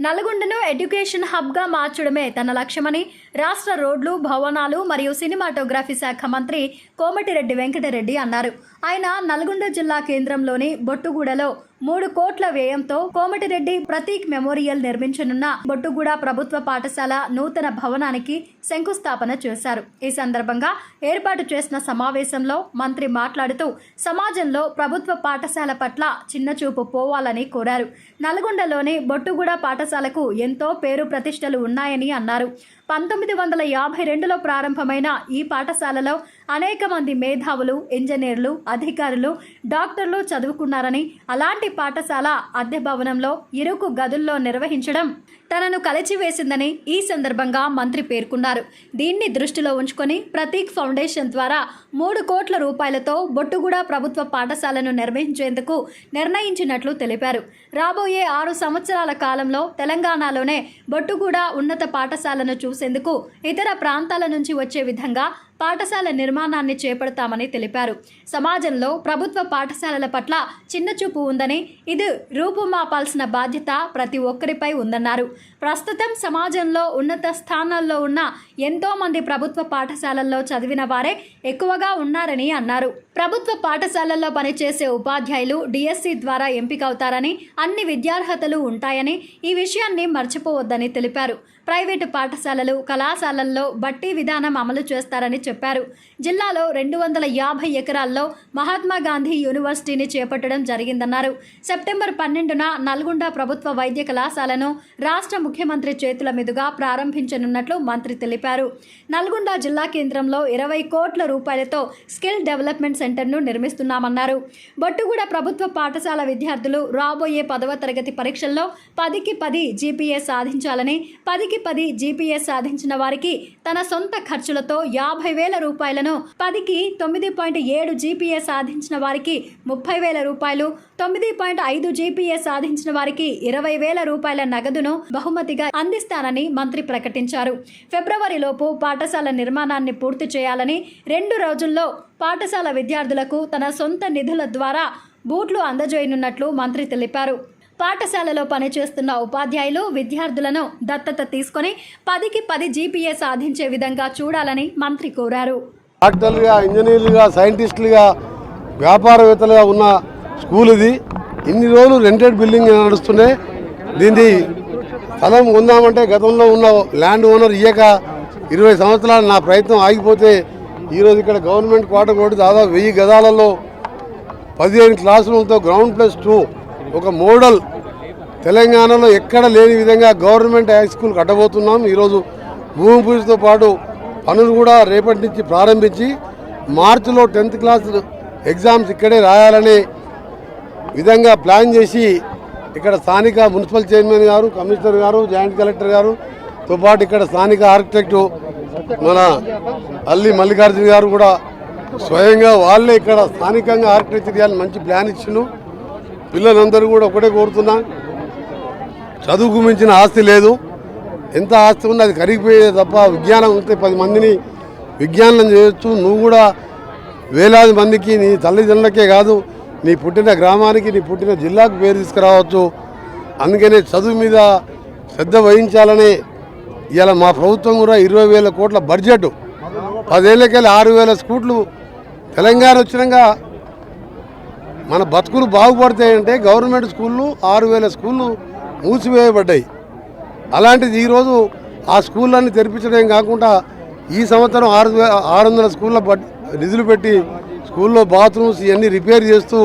నల్గొండను education హబ్గా మార్చడమే తన లక్ష్యమని రాష్ట్ర రోడ్లు భవనాలు మరియు సినిమాటోగ్రఫీ శాఖ మంత్రి కోమటిరెడ్డి వెంకటరెడ్డి అన్నారు. ఆయన నల్గొండ జిల్లా కేంద్రంలోని బొట్టుగూడలో మూడు కోట్ల వ్యయంతో కోమటిరెడ్డి ప్రతీక్ మెమోరియల్ నిర్మించనున్న బొట్టుగూడ ప్రభుత్వ పాఠశాల నూతన భవనానికి శంకుస్థాపన చేశారు. ఈ సందర్భంగా ఏర్పాటు చేసిన సమావేశంలో మంత్రి మాట్లాడుతూ సమాజంలో ప్రభుత్వ పాఠశాల పట్ల చిన్నచూపు పోవాలని కోరారు. నల్గొండలోని బొట్టుగూడ పాఠశాలకు ఎంతో పేరు ప్రతిష్టలు ఉన్నాయని అన్నారు. పంతొమ్మిది వందల యాభై రెండులో ప్రారంభమైన ఈ పాఠశాలలో అనేక మంది మేధావులు ఇంజనీర్లు అధికారులు డాక్టర్లు చదువుకున్నారని అలాంటి పాఠశాల అద్దె భవనంలో ఇరుకు గదుల్లో నిర్వహించడం తనను కలిచివేసిందని ఈ సందర్భంగా మంత్రి పేర్కొన్నారు. దీన్ని దృష్టిలో ఉంచుకొని ప్రతీక్ ఫౌండేషన్ ద్వారా మూడు కోట్ల రూపాయలతో బొట్టుగూడ ప్రభుత్వ పాఠశాలను నిర్వహించేందుకు నిర్ణయించినట్లు తెలిపారు. రాబోయే ఆరు సంవత్సరాల కాలంలో తెలంగాణలోనే బొట్టుగూడ ఉన్నత పాఠశాలను చూసేందుకు ఇతర ప్రాంతాల నుంచి వచ్చే విధంగా పాఠశాల నిర్మాణాన్ని చేపడతామని తెలిపారు. సమాజంలో ప్రభుత్వ పాఠశాలల పట్ల చిన్నచూపు ఉందని ఇది రూపుమాపాల్సిన బాధ్యత ప్రతి ఒక్కరిపై ఉందన్నారు. ప్రస్తుతం సమాజంలో ఉన్నత స్థానాల్లో ఉన్న ఎంతోమంది ప్రభుత్వ పాఠశాలల్లో చదివిన వారే ఎక్కువగా ఉన్నారని అన్నారు. ప్రభుత్వ పాఠశాలల్లో పనిచేసే ఉపాధ్యాయులు డిఎస్సి ద్వారా ఎంపికవుతారని అన్ని విద్యార్హతలు ఉంటాయని ఈ విషయాన్ని మర్చిపోవద్దని తెలిపారు. ప్రైవేటు పాఠశాలలు కళాశాలల్లో బట్టి విధానం అమలు చేస్తారని చెప్పారు. జిల్లాలో రెండు వందల యాభై ఎకరాల్లో మహాత్మా గాంధీ యూనివర్సిటీని చేపట్టడం జరిగిందన్నారు. సెప్టెంబర్ పన్నెండున నల్గొండ ప్రభుత్వ వైద్య కళాశాలను రాష్ట్ర ముఖ్యమంత్రి చేతుల మీదుగా ప్రారంభించనున్నట్లు మంత్రి తెలిపారు. నల్గొండ జిల్లా కేంద్రంలో ఇరవై కోట్ల రూపాయలతో స్కిల్ డెవలప్మెంట్ సెంటర్ను నిర్మిస్తున్నామన్నారు. బొట్టుగూడ ప్రభుత్వ పాఠశాల విద్యార్థులు రాబోయే పదవ తరగతి పరీక్షల్లో పదికి పది జీపీఏ సాధించాలని పదికి పది జీపీఏ సాధించిన వారికి తన సొంత ఖర్చులతో యాభై వేల రూపాయలను పదికి తొమ్మిది పాయింట్ ఏడు జీపీఏ సాధించిన వారికి ముప్పై వేల రూపాయలు తొమ్మిది పాయింట్ ఐదు జీపీఏ సాధించిన వారికి ఇరవై వేల రూపాయల నగదును బహుమతిగా అందిస్తానని మంత్రి ప్రకటించారు. ఫిబ్రవరిలోపు పాఠశాల నిర్మాణాన్ని పూర్తి చేయాలని రెండు రోజుల్లో పాఠశాల విద్యార్థులకు తన సొంత నిధుల ద్వారా బూట్లు అందజేయనున్నట్లు మంత్రి తెలిపారు. పాఠశాలలో పనిచేస్తున్న ఉపాధ్యాయులు విద్యార్థులను దత్తత తీసుకొని పదికి పది జీపీఏ సాధించే విధంగా చూడాలని మంత్రి కోరారు. డాక్టర్లుగా ఇంజనీర్లుగా సైంటిస్టులుగా వ్యాపారవేత్తలుగా ఉన్న స్కూల్ ఇది. ఇన్ని రోజులు రెంటెడ్ బిల్డింగ్ నడుస్తున్నాయి దీన్ని స్థలం ఉందామంటే గతంలో ఉన్న ల్యాండ్ ఓనర్ ఇయ్యక ఇరవై సంవత్సరాలు నా ప్రయత్నం ఆగిపోతే ఈరోజు ఇక్కడ గవర్నమెంట్ క్వార్టర్ కూడా దాదాపు వెయ్యి గదాలలో పదిహేను క్లాస్ రూమ్తో గ్రౌండ్ ప్లస్ టూ ఒక మోడల్ తెలంగాణలో ఎక్కడ లేని విధంగా గవర్నమెంట్ హై స్కూల్ కట్టబోతున్నాం ఈరోజు భూమి పూజతో పాటు పనులు కూడా రేపటి నుంచి ప్రారంభించి మార్చిలో టెన్త్ క్లాస్ ఎగ్జామ్స్ ఇక్కడే రాయాలనే విధంగా ప్లాన్ చేసి ఇక్కడ స్థానిక మున్సిపల్ చైర్మన్ గారు కమిషనర్ గారు జాయింట్ కలెక్టర్ గారుతో పాటు ఇక్కడ స్థానిక ఆర్కిటెక్టు మన అల్లి మల్లికార్జున గారు కూడా స్వయంగా వాళ్ళే ఇక్కడ స్థానికంగా ఆర్కిటెక్చర్ చేయాలని మంచి ప్లాన్ ఇచ్చిండు పిల్లలందరూ కూడా ఒకటే కోరుతున్నాను చదువుకు మించిన ఆస్తి లేదు. ఎంత ఆస్తి ఉన్నా అది కరిగిపోయేది తప్ప విజ్ఞానం ఉంటే పది మందిని విజ్ఞానం చేయొచ్చు. నువ్వు కూడా వేలాది మందికి నీ తల్లిదండ్రులకే కాదు నీ పుట్టిన గ్రామానికి నీ పుట్టిన జిల్లాకు పేరు తీసుకురావచ్చు. అందుకనే చదువు మీద శ్రద్ధ వహించాలని ఇలా మా ప్రభుత్వం కూడా ఇరవై వేల కోట్ల బడ్జెట్. పదేళ్ళకెళ్ళి ఆరు వేల స్కూట్లు. తెలంగాణ వచ్చినాక మన బతుకులు బాగుపడతాయంటే గవర్నమెంట్ స్కూళ్ళు ఆరు వేల స్కూళ్ళు మూసివేయబడ్డాయి. అలాంటిది ఈరోజు ఆ స్కూళ్ళన్నీ తెరిపించడం కాకుండా ఈ సంవత్సరం ఆరు ఆరు వందల స్కూళ్ళ నిధులు పెట్టి స్కూల్లో బాత్రూమ్స్ ఇవన్నీ రిపేర్ చేస్తూ